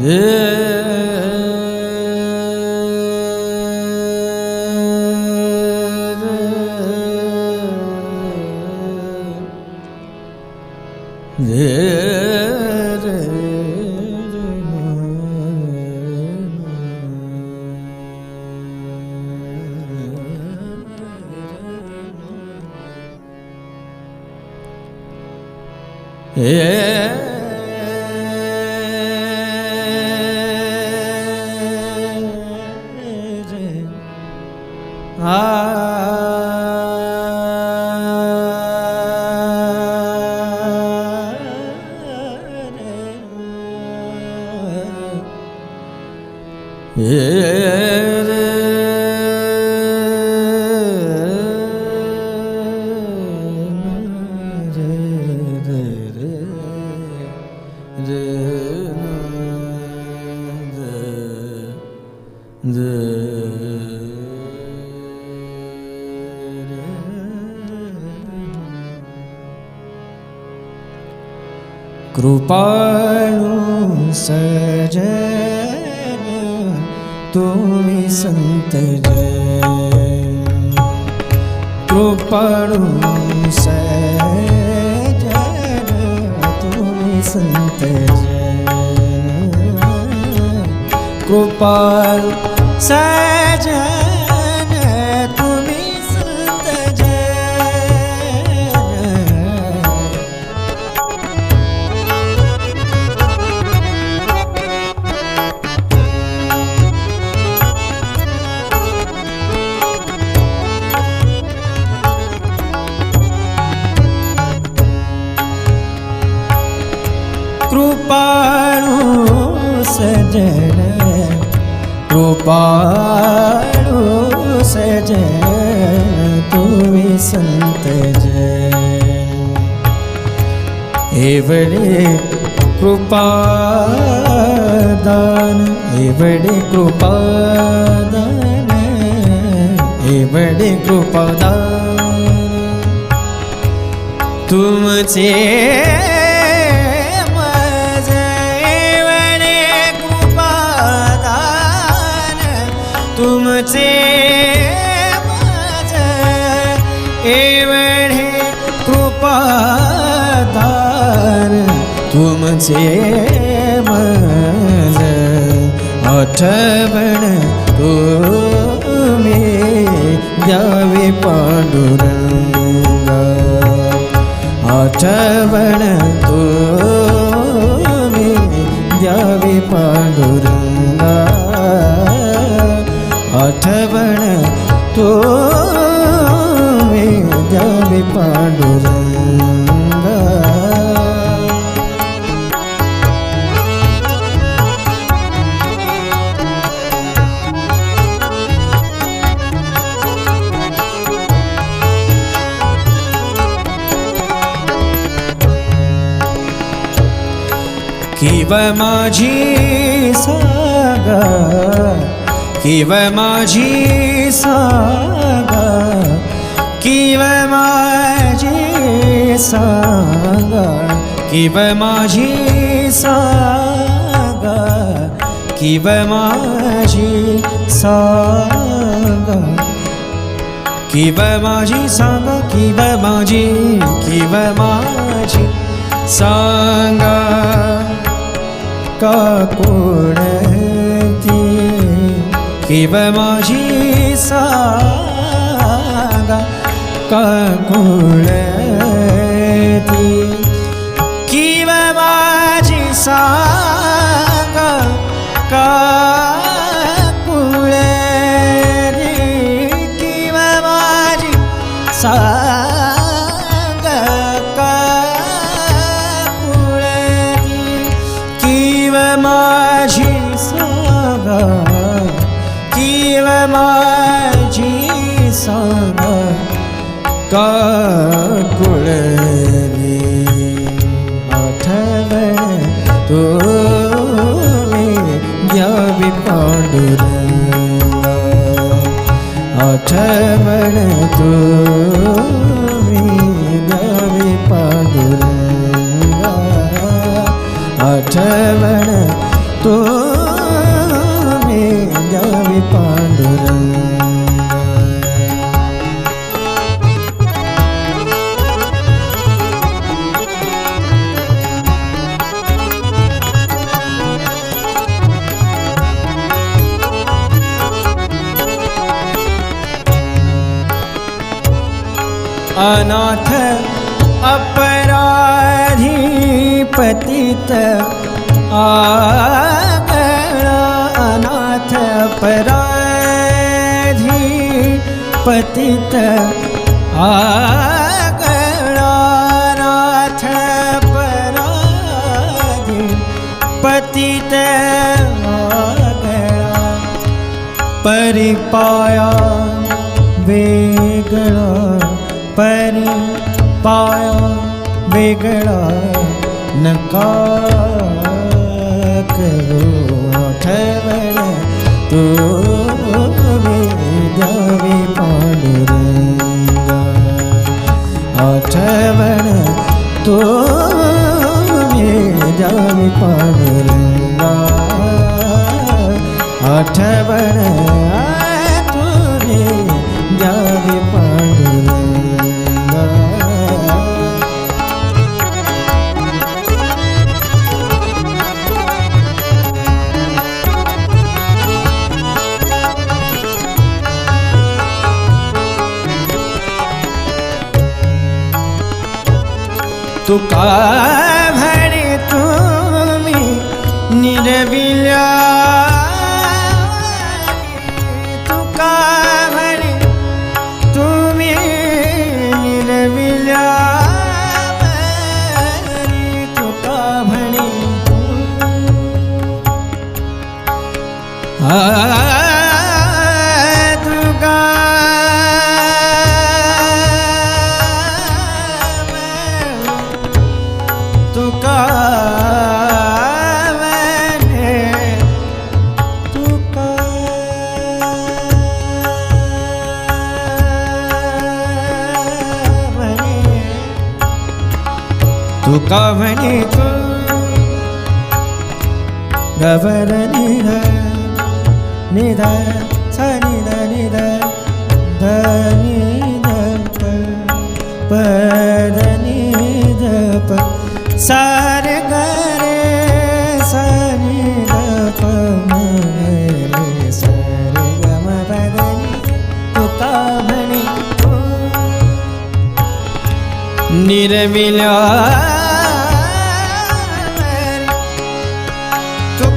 Yeah. पाणु सजन तुमि सन्त कृपाणु सजन तुमि सन्त कोपळ सजन। कृपाणु सजन कृपाणु सजन तुम्हें संत जन। एवरे कृपादान दान कृपादान एवड़े कृपादान तुमसे एवढे कृपादान तुमचे माझ आठवण तुम्ही द्यावी पांडुरंगा. आठवण तुम्ही द्यावी पांडुरंगा. आठवण तुम्ही किव माझी सागा किव माझी सागा किव माझी सागा किव माझी सागा किव माझी सागा किव माझी सांगा किव माझी किव माझी सांगा का कोण किव माझी सा का कोण किव माझी सा का का तुम्ही द्यावी पांडुरंगा। आठवण तुम्ही अनाथ अपराधी पतित आगळा अनाथ अपराधी पतित आगळा नाथ अपराधी पतित आगळा परिपाया वेगळा परिपाया वेगळा नका करू आठवण तू द्यावी पांडुरंगा आठवण तू द्यावी पांडुरंगा ತುಕಾ म्हणे तू गबर निध निध स निध निध ध निध प पद निध प, सारे गरे स निध प म रे सारे ग पद नि तुका म्हणे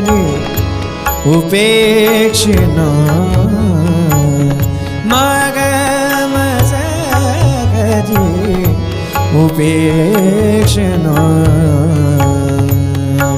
तो निर्विल्या मग मज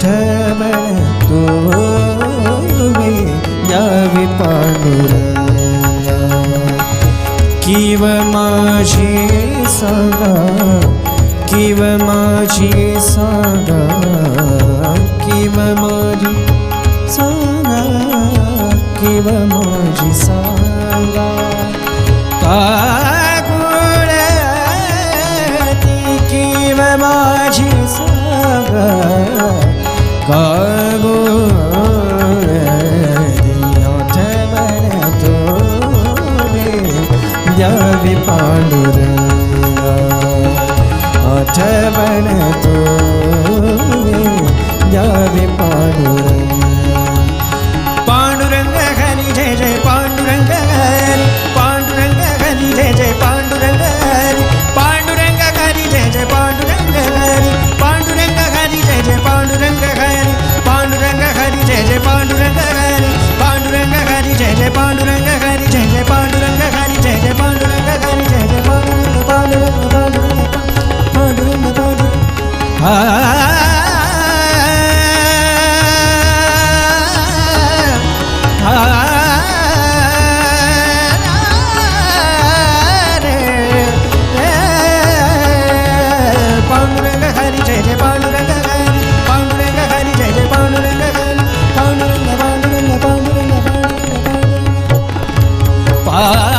ठबण तुम्ही द्यावी पांडुरंगा। किव माझी सांगा किव माझी सांगा। देव मोजी सांगा काकुळ ती किव माझी सांगा का Ah.